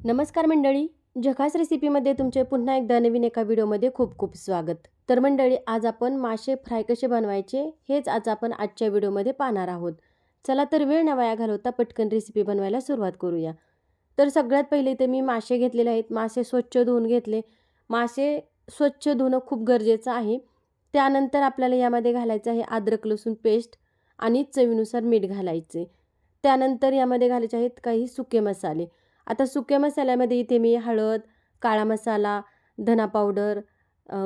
नमस्कार मंडळी जखास रेसिपीमध्ये तुमचे पुन्हा एकदा नवीन एका व्हिडिओमध्ये खूप खूप स्वागत. तर मंडळी आज आपण मासे फ्राय कसे बनवायचे हेच आज आपण आजच्या व्हिडिओमध्ये पाहणार आहोत. चला तर वेळ न वाया घालवता पटकन रेसिपी बनवायला सुरुवात करूया. तर सगळ्यात पहिले इथे मी मासे घेतलेले आहेत. मासे स्वच्छ धुवून घेतले. मासे स्वच्छ धुणं खूप गरजेचं आहे. त्यानंतर आपल्याला यामध्ये घालायचं आहे अद्रक लसूण पेस्ट आणि चवीनुसार मीठ घालायचे. त्यानंतर यामध्ये घालायचे आहेत काही सुके मसाले. आता सुक्या मसाल्यामध्ये इथे मी हळद काळा मसाला धना पावडर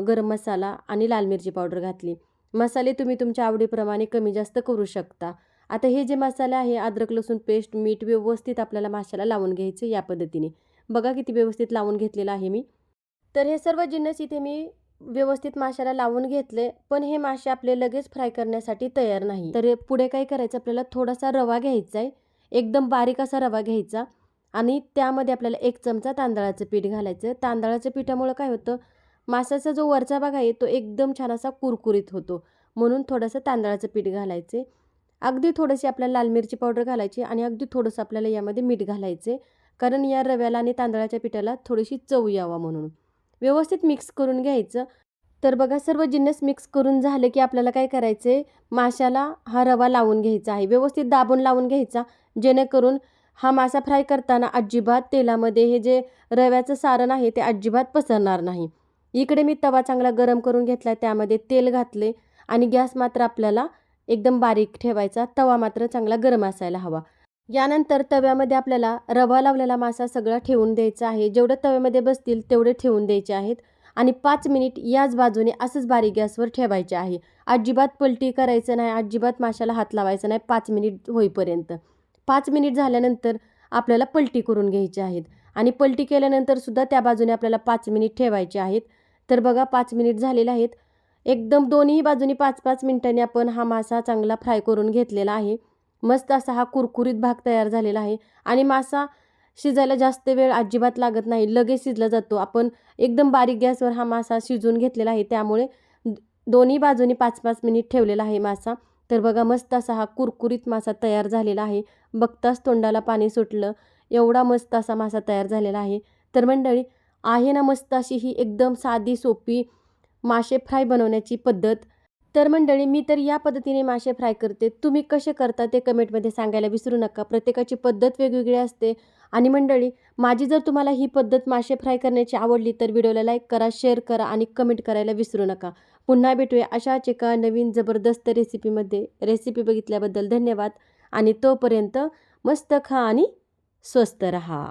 गरम मसाला आणि लाल मिरची पावडर घातली. मसाले तुम्ही तुमच्या आवडीप्रमाणे कमी जास्त करू शकता. आता हे जे मसाले आहे अद्रक लसूण पेस्ट मीठ व्यवस्थित आपल्याला माशाला लावून घ्यायचे या पद्धतीने. बघा किती व्यवस्थित लावून घेतलेलं आहे मी. तर हे सर्व जिन्नस इथे मी व्यवस्थित माशाला लावून घेतले पण हे मासे आपले लगेच फ्राय करण्यासाठी तयार नाही. तर पुढे काय करायचं? आपल्याला थोडासा रवा घ्यायचा आहे एकदम बारीक असा रवा घ्यायचा. आणि त्यामध्ये आपल्याला एक चमचा तांदळाचं पीठ घालायचं. तांदळाच्या पिठामुळं काय होतं? माशाचा जो वरचा भाग आहे तो एकदम छान असा कुरकुरीत होतो. म्हणून थोडंसं तांदळाचं पीठ घालायचे. अगदी थोडीशी आपल्याला लाल मिरची पावडर घालायची आणि अगदी थोडंसं आपल्याला यामध्ये मीठ घालायचे. कारण या रव्याला आणि तांदळाच्या पिठाला थोडीशी चव यावा म्हणून. व्यवस्थित मिक्स करून घ्यायचं. तर बघा सर्व जिन्नस मिक्स करून झाले की आपल्याला काय करायचे माशाला हा रवा लावून घ्यायचा आहे. व्यवस्थित दाबून लावून घ्यायचा. जेणेकरून हा मासा फ्राय करताना अजिबात तेलामध्ये हे जे रव्याचं सारण आहे ते अजिबात पसरणार नाही. इकडे मी तवा चांगला गरम करून घेतला त्यामध्ये तेल घातले आणि गॅस मात्र आपल्याला एकदम बारीक ठेवायचा. तवा मात्र चांगला गरम असायला हवा. यानंतर तव्यामध्ये आपल्याला रवा लावलेला मासा सगळा ठेवून द्यायचा आहे. जेवढं तव्यामध्ये बसतील तेवढे ठेवून द्यायचे आहेत आणि पाच मिनिट याच बाजूने असंच बारीक गॅसवर ठेवायचे आहे. अजिबात पलटी करायचं नाही अजिबात माशाला हात लावायचा नाही पाच मिनिट होईपर्यंत. पाच मिनिट झाल्यानंतर आपल्याला पलटी करून घ्यायची आहेत. आणि पलटी केल्यानंतर सुद्धा त्या बाजूने आपल्याला पाच मिनिट ठेवायचे आहेत. तर बघा पाच मिनिट झालेले आहेत. एकदम दोन्ही बाजूनी पाच पाच मिनिटांनी आपण हा मासा चांगला फ्राय करून घेतलेला आहे. मस्त असा हा कुरकुरीत भाग तयार झालेला आहे. आणि मासा शिजायला जास्त वेळ अजिबात लागत नाही. लगेच शिजला जातो. आपण एकदम बारीक गॅसवर हा मासा शिजवून घेतलेला आहे. त्यामुळे दोन्ही बाजूनी पाच पाच मिनिट ठेवलेला आहे मासा. तर बघा मस्त असा हा कुरकुरीत मासा तयार झालेला आहे. बघताच तोंडाला पाणी सुटलं. एवढा मस्त असा मासा तयार झालेला आहे. तर मंडळी आहे ना मस्त अशी ही एकदम साधी सोपी मासे फ्राय बनवण्याची पद्धत. तर मंडळी मी तर या पद्धतीने मासे फ्राय करते. तुम्ही कसे करता ते कमेंटमध्ये सांगायला विसरू नका. प्रत्येकाची पद्धत वेगवेगळी असते. आणि मंडळी माझी जर तुम्हाला ही पद्धत मासे फ्राय करण्याची आवडली तर व्हिडिओला लाईक करा शेअर करा आणि कमेंट करायला विसरू नका. पुन्हा भेटूया अशाच एका नवीन जबरदस्त रेसिपीमध्ये रेसिपी बघितल्याबद्दल धन्यवाद आणि तोपर्यंत मस्त खा आणि स्वस्त रहा.